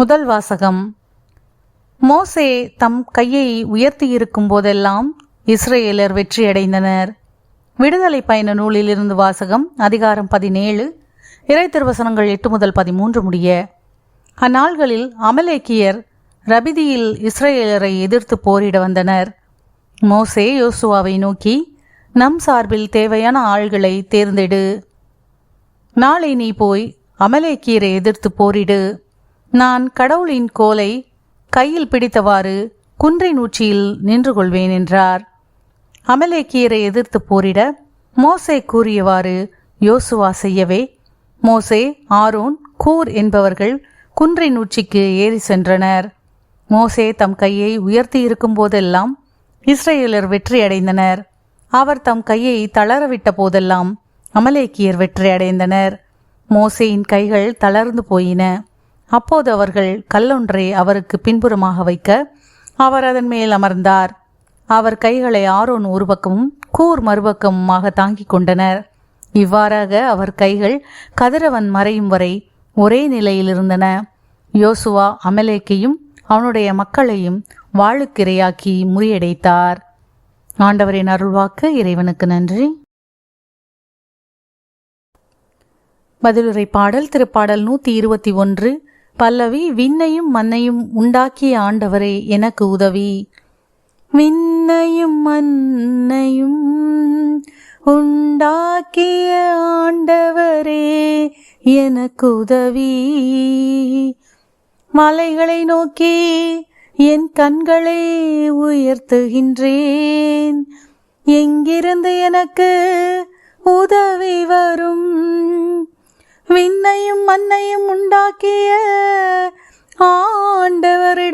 முதல் வாசகம். மோசே தம் கையை உயர்த்தியிருக்கும் போதெல்லாம் இஸ்ரேலர் வெற்றியடைந்தனர். விடுதலை பயண நூலிலிருந்து வாசகம் அதிகாரம் பதினேழு இறை திருவசனங்கள் எட்டு முதல் பதிமூன்று முடிய. அந்நாள்களில் அமலேக்கியர் ரபிதியில் இஸ்ரேலரை எதிர்த்து போரிட வந்தனர். மோசே யோசுவாவை நோக்கி நம் சார்பில் தேவையான ஆள்களை தேர்ந்தெடு. நாளை நீ போய் அமலேக்கியரை எதிர்த்து போரிடு. நான் கடவுளின் கோலை கையில் பிடித்தவாறு குன்றின் உச்சியில் நின்று கொள்வேன் என்றார். அமலேக்கியரை எதிர்த்து போரிட மோசே கூறியவாறு யோசுவா செய்யவே மோசே ஆரோன் கூர் என்பவர்கள் குன்றின் உச்சிக்கு ஏறி சென்றனர். மோசே தம் கையை உயர்த்தி இருக்கும் போதெல்லாம் இஸ்ரேலர் வெற்றியடைந்தனர் அவர் தம் கையை தளரவிட்ட போதெல்லாம் அமலேக்கியர் வெற்றியடைந்தனர் மோசேயின் கைகள் தளர்ந்து போயின. அப்போது அவர்கள் கல்லொன்றை அவருக்கு பின்புறமாக வைக்க அவர் அதன் மேல் அமர்ந்தார். அவர் கைகளை ஆரோன் ஒரு பக்கமும் கூர் மறுபக்கமுமாக தாங்கிக் கொண்டனர். இவ்வாறாக அவர் கைகள் கதிரவன் மறையும் வரை ஒரே நிலையில் இருந்தன. யோசுவா அமலேக்கையும் அவனுடைய மக்களையும் வாழுக்கிரையாக்கி முறியடைத்தார். ஆண்டவரின் அருள்வாக்கு இறைவனுக்கு நன்றி. பதிலுரை பாடல் திருப்பாடல் நூற்றி இருபத்தி ஒன்று பல்லவி விண்ணையும் மண்ணையும் உண்டாக்கிய ஆண்டவரே எனக்கு உதவி. விண்ணையும் மண்ணையும் உண்டாக்கிய ஆண்டவரே எனக்கு உதவி. மலைகளை நோக்கி என் கண்களை உயர்த்துகின்றேன். எங்கிருந்து எனக்கு உதவி வரும்? விண்ணையும் மண்ணையும் உண்டாக்கிய ஆண்டவரிடமிருந்தே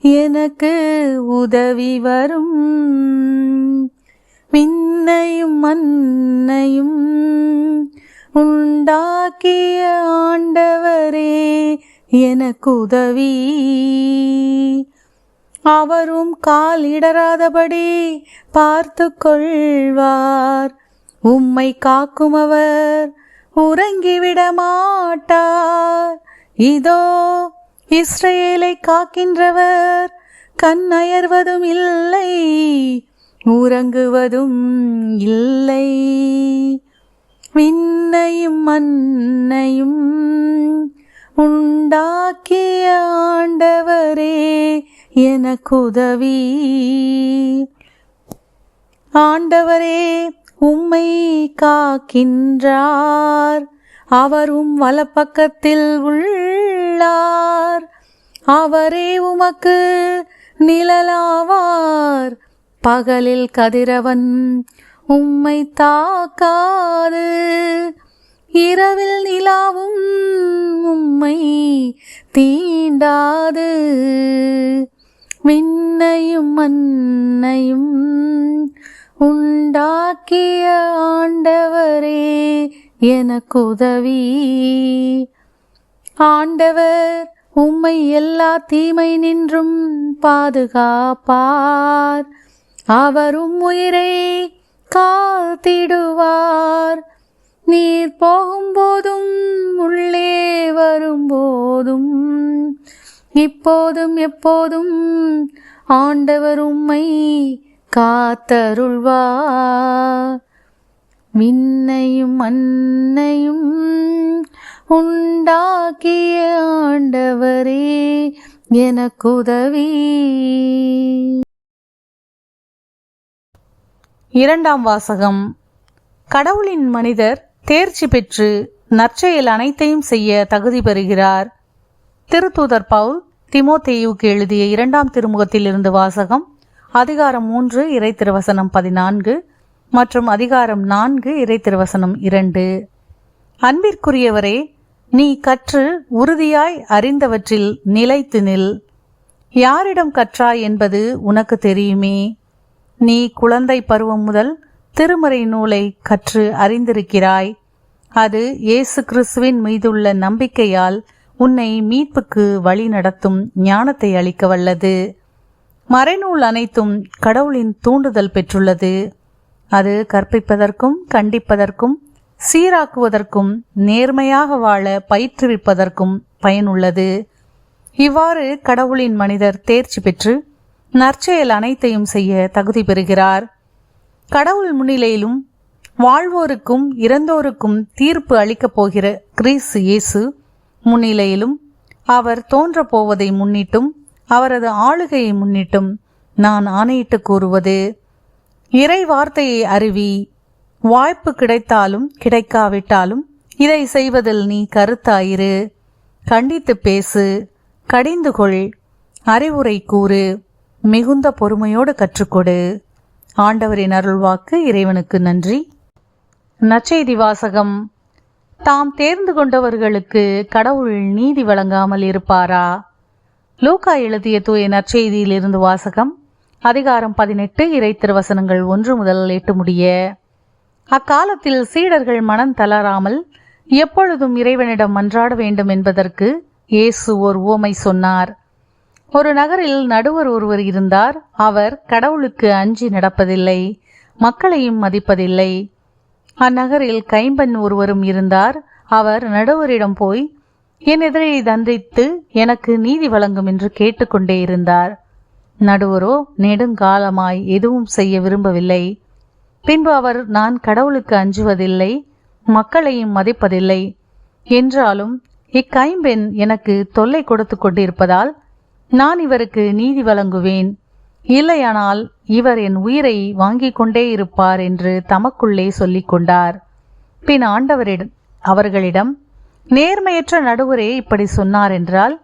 எனக்கு உதவி வரும். விண்ணையும் மண்ணையும் உண்டாக்கிய ஆண்டவரே எனக்கு உதவி. அவரும் காலிடராதபடி பார்த்து கொள்வார். உம்மை காக்கும் அவர் உறங்கிவிட மாட்டார் இதோ இஸ்ரேலை காக்கின்றவர் கண் அயர்வதும் இல்லை உறங்குவதும் இல்லை. விண்ணையும் மண்ணையும் உண்டாக்கிய ஆண்டவரே எனக்கு உதவி. ஆண்டவரே உம்மை காக்கின்றார். அவரும் வலப்பக்கத்தில் உள்ளார். அவரே உமக்கு நிழலாவார். பகலில் கதிரவன் உம்மை தாக்காது. இரவில் நிலாவும் உம்மை தீண்டாது. விண்ணையும் மண்ணையும் உண்டாக்கிய ஆண்டவரே எனக்கு உதவி. ஆண்டவர் உம்மை எல்லா தீமை நின்றும் பாதுகாப்பார். அவரும் உயிரை காத்திடுவார். நீர் போகும்போதும் உள்ளே வரும்போதும் இப்போதும் எப்போதும் ஆண்டவர் உம்மை காத்தருள்வா. விண்ணையும் மண்ணையும் உண்டாக்கிய ஆண்டவரே எனக்குதவி. இரண்டாம் வாசகம். கடவுளின் மனிதர் தேர்ச்சி பெற்று நற்செயல் அனைத்தையும் செய்ய தகுதி பெறுகிறார். திருத்தூதர் பவுல் திமோத்தேயுக்கு எழுதிய இரண்டாம் திருமுகத்தில் இருந்து வாசகம் அதிகாரம் மூன்று இறை திருவசனம் பதினான்கு மற்றும் அதிகாரம் நான்கு இறை திருவசனம் இரண்டு. அன்பிற்குரியவரே நீ கற்று உறுதியாய் அறிந்தவற்றில் நிலைத்து நில். யாரிடம் கற்றாய் என்பது உனக்கு தெரியுமே? நீ குழந்தை பருவம் முதல் திருமறை நூலை கற்று அறிந்திருக்கிறாய். அது இயேசு கிறிஸ்துவின் மீதுள்ள நம்பிக்கையால் உன்னை மீட்புக்கு வழி நடத்தும் ஞானத்தை அளிக்க வல்லது மறைநூல் அனைத்தும் கடவுளின் தூண்டுதல் பெற்றுள்ளது. அது கற்பிப்பதற்கும் கண்டிப்பதற்கும் சீராக்குவதற்கும் நேர்மையாக வாழ பயிற்றுவிப்பதற்கும் பயனுள்ளது. இவ்வாறு கடவுளின் மனிதர் தேர்ச்சி பெற்று நற்செயல் அனைத்தையும் செய்ய தகுதி பெறுகிறார். கடவுள் முன்னிலையிலும் வாழ்வோருக்கும் இறந்தோருக்கும் தீர்ப்பு அளிக்கப் போகிற கிறிஸ்து இயேசு முன்னிலையிலும் அவர் தோன்றப் போவதை முன்னிட்டும் அவரது ஆளுகையை முன்னிட்டும் நான் ஆணையிட்டு கூறுவது இறை வார்த்தையை அறிவி வாய்ப்பு கிடைத்தாலும் கிடைக்காவிட்டாலும் இதை செய்வதில் நீ கருத்தாயிரு. கண்டித்து பேசு கடிந்து கொள் அறிவுரை கூறு மிகுந்த பொறுமையோடு கற்றுக்கொடு. ஆண்டவரின் அருள்வாக்கு இறைவனுக்கு நன்றி. நச்செய்தி வாசகம் தாம் தேர்ந்து கொண்டவர்களுக்கு கடவுள் நீதி வழங்காமல் இருப்பாரா? லூகா எழுதிய தூய நற்செய்தியில் இருந்து வாசகம் அதிகாரம் பதினெட்டு இறை திருவசனங்கள் ஒன்று முதல் எட்டு முடிய. அக்காலத்தில் சீடர்கள் மனம் தளராமல் எப்பொழுதும் இறைவனிடம் மன்றாட வேண்டும் என்பதற்கு இயேசு ஓர் ஓமை சொன்னார். ஒரு நகரில் நடுவர் ஒருவர் இருந்தார். அவர் கடவுளுக்கு அஞ்சி நடப்பதில்லை மக்களையும் மதிப்பதில்லை. அந்நகரில் கைம்பெண் ஒருவரும் இருந்தார். அவர் நடுவரிடம் போய் என் எதிரை தந்தித்து எனக்கு நீதி வழங்கும் என்று கேட்டுக்கொண்டே இருந்தார். நடுவரோ நெடுங்காலமாய் எதுவும் செய்ய விரும்பவில்லை. பின்பு அவர் நான் கடவுளுக்கு அஞ்சுவதில்லை மக்களையும் மதிப்பதில்லை. என்றாலும் இக்கைம்பெண் எனக்கு தொல்லை கொடுத்து கொண்டிருப்பதால் நான் இவருக்கு நீதி வழங்குவேன். இல்லையானால் இவர் என் உயிரை வாங்கிக் கொண்டே இருப்பார் என்று தமக்குள்ளே சொல்லிக் கொண்டார். பின் ஆண்டவரிடம் அவர்களிடம் நேர்மையற்ற நடுவரே இப்படி சொன்னார் என்றால்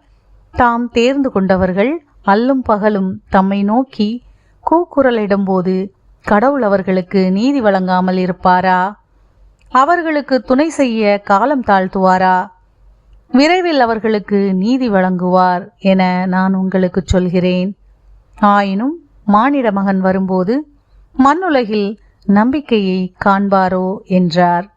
தாம் தேர்ந்து கொண்டவர்கள் அல்லும் பகலும் தம்மை நோக்கி கூக்குரலிடும்போது கடவுள் அவர்களுக்கு நீதி வழங்காமல் இருப்பாரா? அவர்களுக்கு துணை செய்ய காலம் தாழ்த்துவாரா? விரைவில் அவர்களுக்கு நீதி வழங்குவார் என நான் உங்களுக்கு சொல்கிறேன். ஆயினும் மானிட மகன் வரும்போது மண்ணுலகில் நம்பிக்கையை காண்பாரோ? என்றார்.